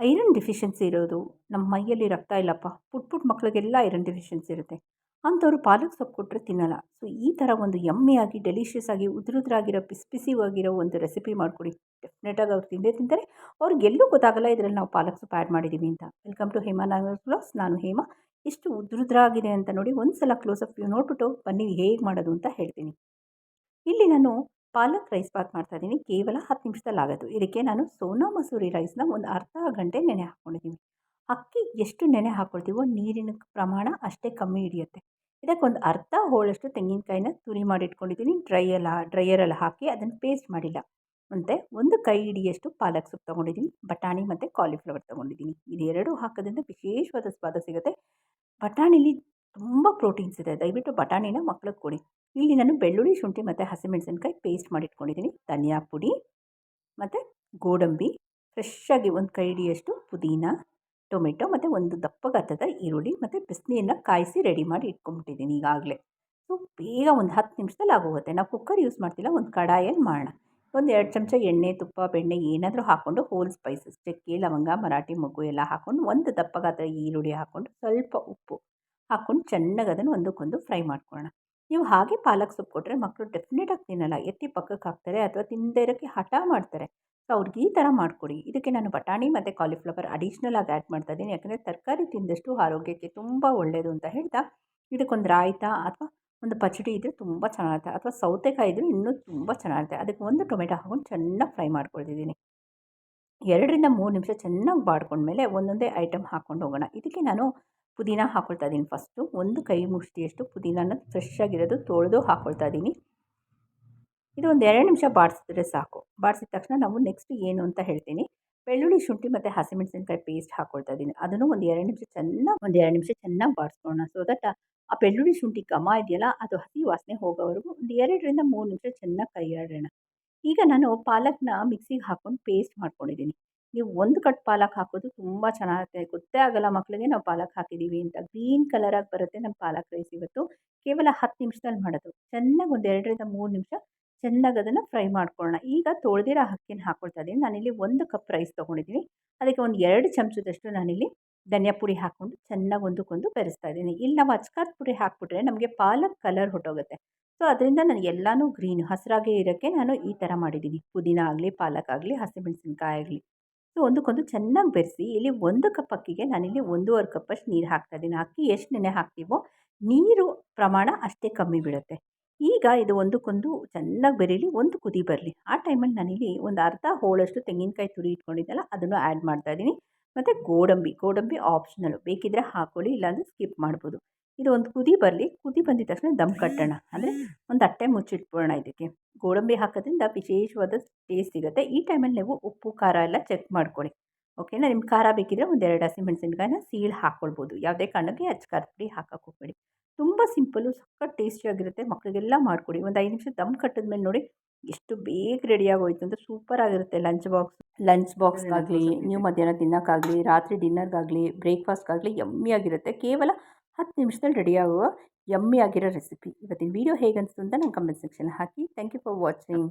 Iron deficiency ಇರೋದು ನಮ್ಮ ಮೈಯಲ್ಲಿ ರಕ್ತ ಇಲ್ಲಪ್ಪ. ಪುಟ್ ಪುಟ್ ಮಕ್ಕಳಿಗೆಲ್ಲ ಐರನ್ ಡಿಫಿಷಿಯನ್ಸಿ ಇರುತ್ತೆ. ಅಂಥವ್ರು ಪಾಲಕ್ ಸೊಪ್ಪು ಕೊಟ್ಟರೆ ತಿನ್ನಲ್ಲ. ಸೊ, ಈ ಥರ ಒಂದು ಯಮ್ಮಿಯಾಗಿ ಡೆಲಿಷಿಯಸ್ ಆಗಿ ಉದುರುದ್ರಾಗಿರೋ ಬಿಸಿ ಆಗಿರೋ ಒಂದು ರೆಸಿಪಿ ಮಾಡಿಕೊಡಿ. ಡೆಫಿನೆಟಾಗಿ ಅವ್ರು ತಿಂದೇ ತಿಂತಾರೆ. ಅವ್ರಿಗೆಲ್ಲೂ ಗೊತ್ತಾಗಲ್ಲ ಇದರಲ್ಲಿ ನಾವು ಪಾಲಕ್ ಸೊಪ್ಪು ಆ್ಯಡ್ ಮಾಡಿದ್ದೀವಿ ಅಂತ. ವೆಲ್ಕಮ್ ಟು ಹೇಮಾ ನಾಗರ್ ನಾನು ಹೇಮಾ. ಎಷ್ಟು ಉದುರುದ್ರಾಗಿದೆ ಅಂತ ನೋಡಿ ಒಂದು ಸಲ ಕ್ಲೋಸಪ್ ವ್ಯೂ ನೋಡ್ಬಿಟ್ಟು ಬನ್ನಿ ಹೇಗೆ ಮಾಡೋದು ಅಂತ ಹೇಳ್ತೀನಿ. ಇಲ್ಲಿ ನಾನು ಪಾಲಕ್ ರೈಸ್ ಬಾತ್ ಮಾಡ್ತಾಯಿದ್ದೀನಿ ಕೇವಲ ಹತ್ತು ನಿಮಿಷದಲ್ಲಿ ಆಗೋದು ಇದಕ್ಕೆ ನಾನು ಸೋನಾ ಮಸೂರಿ ರೈಸ್ನ ಒಂದು ಅರ್ಧ ಗಂಟೆ ನೆನೆ ಹಾಕ್ಕೊಂಡಿದ್ದೀನಿ. ಅಕ್ಕಿ ಎಷ್ಟು ನೆನೆ ಹಾಕ್ಕೊಳ್ತೀವೋ ನೀರಿನ ಪ್ರಮಾಣ ಅಷ್ಟೇ ಕಮ್ಮಿ ಹಿಡಿಯುತ್ತೆ. ಇದಕ್ಕೊಂದು ಅರ್ಧ ಹೋಳಷ್ಟು ತೆಂಗಿನಕಾಯಿನ ತುರಿ ಮಾಡಿ ಇಟ್ಕೊಂಡಿದ್ದೀನಿ ಡ್ರೈಯಲ್ಲ ಡ್ರೈಯರಲ್ಲಿ ಹಾಕಿ ಅದನ್ನು ಪೇಸ್ಟ್ ಮಾಡಿಲ್ಲ. ಮತ್ತು ಒಂದು ಕೈ ಹಿಡಿಯಷ್ಟು ಪಾಲಕ್ ಸೊಪ್ಪು ತೊಗೊಂಡಿದ್ದೀನಿ. ಬಟಾಣಿ ಮತ್ತು ಕಾಲಿಫ್ಲವರ್ ತೊಗೊಂಡಿದ್ದೀನಿ. ಇದೆರಡು ಹಾಕೋದ್ರಿಂದ ವಿಶೇಷವಾದ ಸ್ವಾದ ಸಿಗುತ್ತೆ. ಬಟಾಣಿಲಿ ತುಂಬ ಪ್ರೋಟೀನ್ಸ್ ಇದೆ. ದಯವಿಟ್ಟು ಬಟಾಣಿನ ಮಕ್ಳಿಗೆ ಕೊಡಿ. ಇಲ್ಲಿ ನಾನು ಬೆಳ್ಳುಳ್ಳಿ, ಶುಂಠಿ ಮತ್ತು ಹಸಿಮೆಣಸಿನ್ಕಾಯಿ ಪೇಸ್ಟ್ ಮಾಡಿಟ್ಕೊಂಡಿದ್ದೀನಿ ಧನಿಯಾ ಪುಡಿ ಮತ್ತು ಗೋಡಂಬಿ. ಫ್ರೆಶ್ಶಾಗಿ ಒಂದು ಕೈ ಹಿಡಿಯಷ್ಟು ಪುದೀನ, ಟೊಮೆಟೊ ಮತ್ತು ಒಂದು ದಪ್ಪ ಗಾತ್ರದ ಈರುಳ್ಳಿ ಮತ್ತು ಬಿಸಿನೀರನ್ನ ಕಾಯಿಸಿ ರೆಡಿ ಮಾಡಿ ಇಟ್ಕೊಂಬಿಟ್ಟಿದ್ದೀನಿ ಈಗಾಗಲೇ. ಸೊ ಬೇಗ ಒಂದು ಹತ್ತು ನಿಮಿಷದಲ್ಲಿ ಆಗೋಗುತ್ತೆ. ನಾವು ಕುಕ್ಕರ್ ಯೂಸ್ ಮಾಡ್ತಿಲ್ಲ, ಒಂದು ಕಡಾಯಲ್ಲಿ ಮಾಡೋಣ. ಒಂದು ಎರಡು ಚಮಚ ಎಣ್ಣೆ, ತುಪ್ಪ, ಬೆಣ್ಣೆ ಏನಾದರೂ ಹಾಕ್ಕೊಂಡು ಹೋಲ್ ಸ್ಪೈಸಸ್ ಚಕ್ಕೆ, ಲವಂಗ, ಮರಾಠಿ, ಮೊಗ್ಗು ಎಲ್ಲ ಹಾಕ್ಕೊಂಡು ಒಂದು ದಪ್ಪ ಗಾತ್ರದ ಈರುಳ್ಳಿ ಹಾಕ್ಕೊಂಡು ಸ್ವಲ್ಪ ಉಪ್ಪು ಹಾಕ್ಕೊಂಡು ಚೆನ್ನಾಗಿ ಅದನ್ನು ಒಂದಕ್ಕೊಂದು ಫ್ರೈ ಮಾಡ್ಕೊಳ್ಳೋಣ. ನೀವು ಹಾಗೆ ಪಾಲಕ್ ಸೊಪ್ಪು ಕೊಟ್ಟರೆ ಮಕ್ಕಳು ಡೆಫಿನೆಟಾಗಿ ತಿನ್ನಲ್ಲ. ಎತ್ತಿ ಪಕ್ಕಕ್ಕೆ ಹಾಕ್ತಾರೆ ಅಥವಾ ತಿಂದೇ ಇರೋಕ್ಕೆ ಹಠ ಮಾಡ್ತಾರೆ. ಸೊ ಅವ್ರಿಗೆ ಈ ಥರ ಮಾಡಿಕೊಡಿ. ಇದಕ್ಕೆ ನಾನು ಬಟಾಣಿ ಮತ್ತು ಕಾಲಿಫ್ಲವರ್ ಅಡಿಷ್ನಲ್ ಆಗಿ ಆ್ಯಡ್ ಮಾಡ್ತಾ ಇದ್ದೀನಿ. ಯಾಕಂದರೆ ತರಕಾರಿ ತಿಂದಷ್ಟು ಆರೋಗ್ಯಕ್ಕೆ ತುಂಬ ಒಳ್ಳೆಯದು ಅಂತ ಹೇಳ್ತಾ, ಇದಕ್ಕೊಂದು ರಾಯ್ತ ಅಥವಾ ಒಂದು ಪಚಡಿ ಇದ್ದರೆ ತುಂಬ ಚೆನ್ನಾಗಿರುತ್ತೆ ಅಥವಾ ಸೌತೆಕಾಯಿ ಇದ್ದರೆ ಇನ್ನೂ ತುಂಬ ಚೆನ್ನಾಗಿರುತ್ತೆ ಅದಕ್ಕೆ ಒಂದು ಟೊಮೆಟೊ ಹಾಕೊಂಡು ಚೆನ್ನಾಗಿ ಫ್ರೈ ಮಾಡ್ಕೊಳ್ತಿದ್ದೀನಿ. ಎರಡರಿಂದ ಮೂರು ನಿಮಿಷ ಚೆನ್ನಾಗಿ ಬಾಡ್ಕೊಂಡ್ಮೇಲೆ ಒಂದೊಂದೇ ಐಟಮ್ ಹಾಕ್ಕೊಂಡು ಹೋಗೋಣ. ಇದಕ್ಕೆ ನಾನು ಪುದೀನ ಹಾಕ್ಕೊಳ್ತಾ ಇದ್ದೀನಿ ಫಸ್ಟು. ಒಂದು ಕೈ ಮುಷ್ಟಿಯಷ್ಟು ಪುದೀನನ ಫ್ರೆಶ್ ಆಗಿರೋದು ತೊಳೆದು ಹಾಕ್ಕೊಳ್ತಾ ಇದ್ದೀನಿ. ಇದು ಒಂದು ಎರಡು ನಿಮಿಷ ಬಾಡಿಸಿದ್ರೆ ಸಾಕು. ಬಾಡಿಸಿದ ತಕ್ಷಣ ನಾವು ನೆಕ್ಸ್ಟ್ ಏನು ಅಂತ ಹೇಳ್ತೀನಿ. ಬೆಳ್ಳುಳ್ಳಿ, ಶುಂಠಿ ಮತ್ತು ಹಸಿಮೆಣಸಿನ್ಕಾಯಿ ಪೇಸ್ಟ್ ಹಾಕ್ಕೊಳ್ತಾ ಇದ್ದೀನಿ. ಅದನ್ನು ಒಂದು ಎರಡು ನಿಮಿಷ ಚೆನ್ನಾಗಿ, ಒಂದು ಎರಡು ನಿಮಿಷ ಚೆನ್ನಾಗಿ ಬಾಡಿಸ್ಕೊಳ್ಳೋಣ ಸೊ ದಟ್ ಆ ಬೆಳ್ಳುಳ್ಳಿ, ಶುಂಠಿ ಘಮ ಇದೆಯಲ್ಲ, ಅದು ಹಸಿ ವಾಸನೆ ಹೋಗೋವರೆಗೂ ಒಂದು ಎರಡರಿಂದ ಮೂರು ನಿಮಿಷ ಚೆನ್ನಾಗಿ ಕೈಯಾಡೋಣ. ಈಗ ನಾನು ಪಾಲಕ್ನ ಮಿಕ್ಸಿಗೆ ಹಾಕ್ಕೊಂಡು ಪೇಸ್ಟ್ ಮಾಡ್ಕೊಂಡಿದ್ದೀನಿ. ನೀವು ಒಂದು ಕಟ್ ಪಾಲಕ್ ಹಾಕೋದು ತುಂಬ ಚೆನ್ನಾಗಿರುತ್ತೆ ಗೊತ್ತೇ ಆಗಲ್ಲ ಮಕ್ಕಳಿಗೆ ನಾವು ಪಾಲಕ್ ಹಾಕಿದ್ದೀವಿ ಅಂತ. ಗ್ರೀನ್ ಕಲರಾಗಿ ಬರುತ್ತೆ ನಮ್ಮ ಪಾಲಕ್ ರೈಸ್ ಇವತ್ತು. ಕೇವಲ ಹತ್ತು ನಿಮಿಷದಲ್ಲಿ ಮಾಡೋದು. ಚೆನ್ನಾಗಿ ಒಂದು ಎರಡರಿಂದ ಮೂರು ನಿಮಿಷ ಚೆನ್ನಾಗಿ ಅದನ್ನು ಫ್ರೈ ಮಾಡ್ಕೊಳ್ಳೋಣ. ಈಗ ತೊಳೆದಿರೋ ಅಕ್ಕಿನ ಹಾಕ್ಕೊಳ್ತಾ ಇದ್ದೀನಿ ನಾನಿಲ್ಲಿ ಒಂದು ಕಪ್ ರೈಸ್ ತೊಗೊಂಡಿದ್ದೀನಿ ಅದಕ್ಕೆ ಒಂದು ಎರಡು ಚಮಚದಷ್ಟು ನಾನಿಲ್ಲಿ ಧನಿಯಾ ಪುಡಿ ಹಾಕ್ಕೊಂಡು ಚೆನ್ನಾಗಿ ಒಂದಕ್ಕೊಂದು ಬೆರೆಸ್ತಾ ಇದ್ದೀನಿ ಇಲ್ಲಿ ನಾವು ಅಚ್ಕಾರದ ಪುಡಿ ಹಾಕ್ಬಿಟ್ರೆ ನಮಗೆ ಪಾಲಕ್ ಕಲರ್ ಹೊಟ್ಟೋಗುತ್ತೆ ಸೊ, ಅದರಿಂದ ನಾನು ಎಲ್ಲನೂ ಗ್ರೀನ್, ಹಸಿರಾಗೇ ಇರೋಕ್ಕೆ ನಾನು ಈ ಥರ ಮಾಡಿದ್ದೀನಿ ಪುದೀನ ಆಗಲಿ, ಪಾಲಕ್ ಆಗಲಿ, ಹಸಿಮೆಣಸಿನ್ಕಾಯಿ ಆಗಲಿ. ಸೊ ಒಂದಕ್ಕೊಂದು ಚೆನ್ನಾಗಿ ಬೆರೆಸಿ, ಇಲ್ಲಿ ಒಂದು ಕಪ್ ಅಕ್ಕಿಗೆ ನಾನಿಲ್ಲಿ ಒಂದೂವರೆ ಕಪ್ಪಷ್ಟು ನೀರು ಹಾಕ್ತಾ ಇದ್ದೀನಿ. ಅಕ್ಕಿ ಎಷ್ಟು ನೆನೆ ಹಾಕ್ತೀವೋ ನೀರು ಪ್ರಮಾಣ ಅಷ್ಟೇ ಕಮ್ಮಿ ಬೀಳುತ್ತೆ. ಈಗ ಇದು ಒಂದಕ್ಕೊಂದು ಚೆನ್ನಾಗಿ ಬೆರೀಲಿ, ಒಂದು ಕುದಿ ಬರಲಿ. ಆ ಟೈಮಲ್ಲಿ ನಾನಿಲ್ಲಿ ಒಂದು ಅರ್ಧ ಹೋಳಷ್ಟು ತೆಂಗಿನಕಾಯಿ ತುರಿ ಇಟ್ಕೊಂಡಿದ್ದಲ್ಲ, ಅದನ್ನು ಆ್ಯಡ್ ಮಾಡ್ತಾ ಇದ್ದೀನಿ. ಮತ್ತು ಗೋಡಂಬಿ ಗೋಡಂಬಿ ಆಪ್ಷನಲ್ಲು ಬೇಕಿದ್ದರೆ ಹಾಕೊಳ್ಳಿ, ಇಲ್ಲಾಂದರೆ ಸ್ಕಿಪ್ ಮಾಡ್ಬೋದು. ಇದು ಒಂದು ಕುದಿ ಬರಲಿ, ಕುದಿ ಬಂದಿದ ತಕ್ಷಣ ದಮ್ ಕಟ್ಟೋಣ. ಅಂದರೆ ಒಂದು ಅಟ್ಟೆ ಮುಚ್ಚಿಟ್ಬಿಡೋಣ ಇದಕ್ಕೆ. ಗೋಡಂಬಿ ಹಾಕೋದ್ರಿಂದ ವಿಶೇಷವಾದ ಟೇಸ್ಟ್ ಸಿಗುತ್ತೆ. ಈ ಟೈಮಲ್ಲಿ ನೀವು ಉಪ್ಪು ಖಾರ ಎಲ್ಲ ಚೆಕ್ ಮಾಡ್ಕೊಳ್ಳಿ. ಓಕೆನಾ ನಿಮ್ಗೆ ಖಾರ ಬೇಕಿದ್ರೆ ಒಂದೆರಡು ಹಸಿ ಹಸಿಮೆಣಸಿನ್ಕಾಯಿನ ಸೀಳು ಹಾಕ್ಕೊಳ್ಬೋದು ಯಾವುದೇ ಕಾರಣಕ್ಕೆ ಅಚ್ಚ ಖಾರದ ಪುಡಿ ಹಾಕಕ್ಕೆ ಹೋಗ್ಬೇಡಿ. ತುಂಬ ಸಿಂಪಲ್ಲು ಸಖತ್ ಟೇಸ್ಟಿಯಾಗಿರುತ್ತೆ ಮಕ್ಕಳಿಗೆಲ್ಲ ಮಾಡಿಕೊಡಿ. ಒಂದು ಐದು ನಿಮಿಷ ದಮ್ ಕಟ್ಟಿದ್ಮೇಲೆ ನೋಡಿ ಎಷ್ಟು ಬೇಗ ರೆಡಿಯಾಗೋಯ್ತು ಸೂಪರ್ ಆಗಿರುತ್ತೆ. ಲಂಚ್ ಬಾಕ್ಸ್ ಲಂಚ್ ಬಾಕ್ಸ್ಗಾಗಲಿ ನೀವು ಮಧ್ಯಾಹ್ನ ತಿನ್ನೋಕ್ಕಾಗಲಿ ರಾತ್ರಿ ಡಿನ್ನರ್ಗಾಗಲಿ ಬ್ರೇಕ್ಫಾಸ್ಟ್ಗಾಗಲಿ ಯಮ್ಮಿಯಾಗಿರುತ್ತೆ ಕೇವಲ ಹತ್ತು ನಿಮಿಷದಲ್ಲಿ ರೆಡಿಯಾಗುವ ಯಮ್ಮಿ ಆಗಿರೋ ರೆಸಿಪಿ ಇವತ್ತಿನ ವೀಡಿಯೋ ಹೇಗೆ ಅಂತ ನಂಗೆ comment section hockey. Thank you for watching